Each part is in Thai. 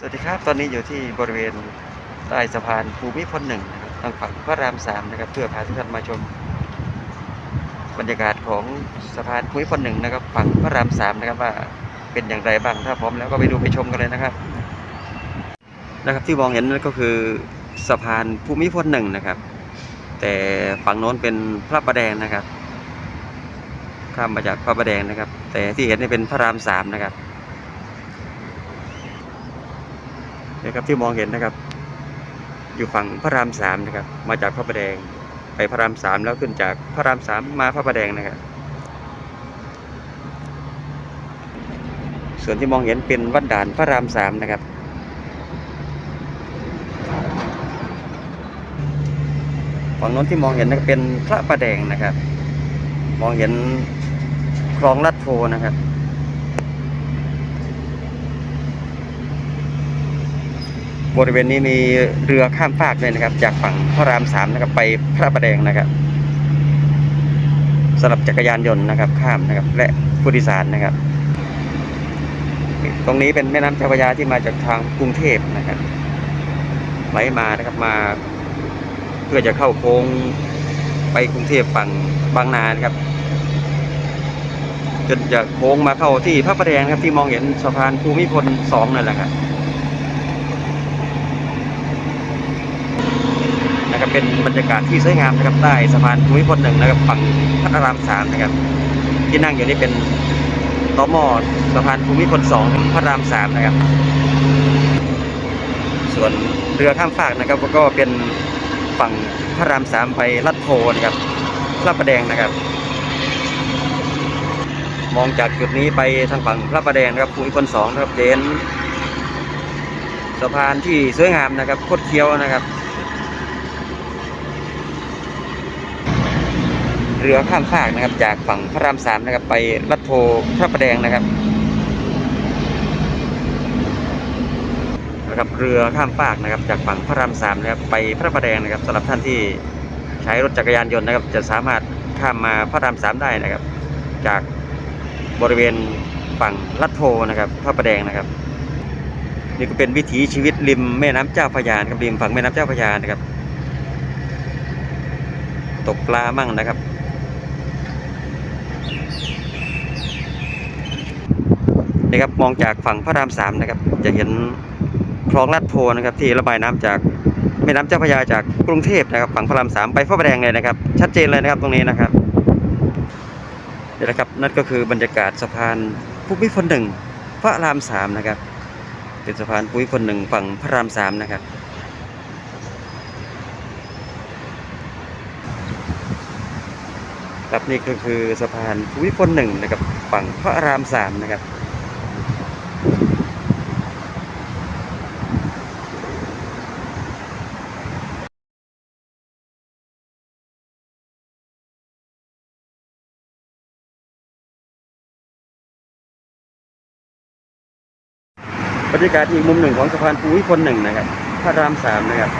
สวัสดีครับ ตอนนี้อยู่ที่บริเวณใต้สะพานภูมิพลหนึ่งนะครับทางฝั่งพระรามสามนะครับ เพื่อพาทุกท่านมาชม บรรยากาศของสะพานภูมิพลหนึ่งนะครับ ฝั่งพระรามสามนะครับว่าเป็นอย่างไรบ้างถ้าพร้อมแล้วก็ไปดูไปชมกันเลยนะครับ นะครับที่มองเห็นนั่นก็คือสะพานภูมิพลหนึ่งนะครับ แต่ฝั่งโน้นเป็นพระประแดงนะครับ ข้ามมาจากพระประแดงนะครับ แต่ที่เห็นนี่เป็นพระรามสามนะครับ นะครับที่มองเห็นนะครับ อยู่ฝั่งพระรามสามนะครับ มาจากพระประแดง ไปพระรามสามแล้วขึ้นจากพระรามสามมาพระประแดงนะครับ ส่วนที่มองเห็นเป็นวัดด่านพระรามสามนะครับฝั่งโน้นที่มองเห็นนะครับเป็นพระประแดงนะครับ มองเห็นคลองลัดโพนะครับ บริเวณนี้มีเรือข้ามฟากเลยนะครับ จากฝั่งพระรามสามนะครับไปพระประแดงนะครับสำหรับจักรยานยนต์นะครับ ข้ามนะครับ และผู้โดยสารนะครับ ตรงนี้เป็นแม่น้ำเจ้าพระยาที่มาจากทางกรุงเทพนะครับไหลมานะครับมา เพื่อจะเข้าโค้งไปกรุงเทพฝั่งบางนานะครับจนจะโค้งมาเข้าที่พระประแดงครับที่มองเห็นสะพานภูมิพลสองนั่นแหละครับ นะครับ เป็นบรรยากาศที่สวยงามนะครับใต้สะพานภูมิพลหนึ่งนะครับฝั่งพระรามสามนะครับ ที่นั่งอยู่นี่เป็นตมอสะพานภูมิพลสองพระรามสามนะครับ ส่วนเรือข้ามฟากนะครับ ก็เป็นฝั่งพระรามสามไปลัดโพนะครับพระประแดงนะครับ มองจากจุดนี้ไปทางฝั่งพระประแดงนะครับภูมิพลสองนะครับเจนสะพานที่สวยงามนะครับโคดเคี้ยวนะครับ เรือข้ามฟากนะครับ จากฝั่งพระรามสามนะครับ ไปลัดโพพระประแดงนะครับนะครับเรือข้ามฟากนะครับ จากฝั่งพระรามสามนะครับไปพระประแดงนะครับสำหรับท่านที่ใช้รถจักรยานยนต์นะครับ จะสามารถข้ามมาพระรามสามได้นะครับ จากบริเวณฝั่งลัดโพนะครับพระประแดงนะครับ นี่ก็เป็นวิถีชีวิตริมแม่น้ำเจ้าพระยานครับริมฝั่งแม่น้ำเจ้าพระยานะครับ ตกปลามั่งนะครับ นี่ครับมองจากฝั่งพระรามสามนะครับจะเห็นคลองลาดโพนะครับที่ระบายน้ำจากแม่น้ำเจ้าพระยาจากกรุงเทพนะครับฝั่งพระรามสามไปพระประแดงเลยนะครับ ชัดเจนเลยนะครับตรงนี้นะครับนี่แหละครับนั่นก็คือบรรยากาศสะพานภูมิพลหนึ่งพระรามสามนะครับ เป็นสะพานภูมิพลหนึ่งฝั่งพระรามสามนะครับครับนี่ก็คือสะพานภูมิพลหนึ่งนะครับฝั่งพระรามสามนะครับ บรรยากาศอีกมุมหนึ่งของสะพานภูมิพลหนึ่งนะครับพระรามสามนะครับ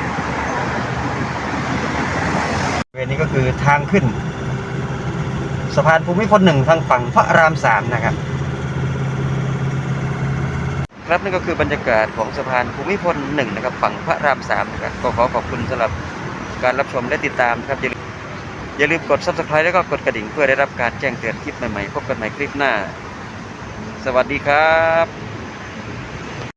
บริเวณนี้ก็คือทางขึ้นสะพานภูมิพลหนึ่งทางฝั่งพระรามสามนะครับ ครับนี่ก็คือบรรยากาศของสะพานภูมิพลหนึ่งนะครับ ฝั่งพระรามสามนะครับก็ขอขอบคุณสำหรับการรับชมและติดตามนะครับอย่าลืมอย่าลืมกด subscribe แล้วก็กดกระดิ่งเพื่อได้รับการแจ้งเตือนคลิปใหม่ๆพบกันใหม่คลิปหน้า สวัสดีครับ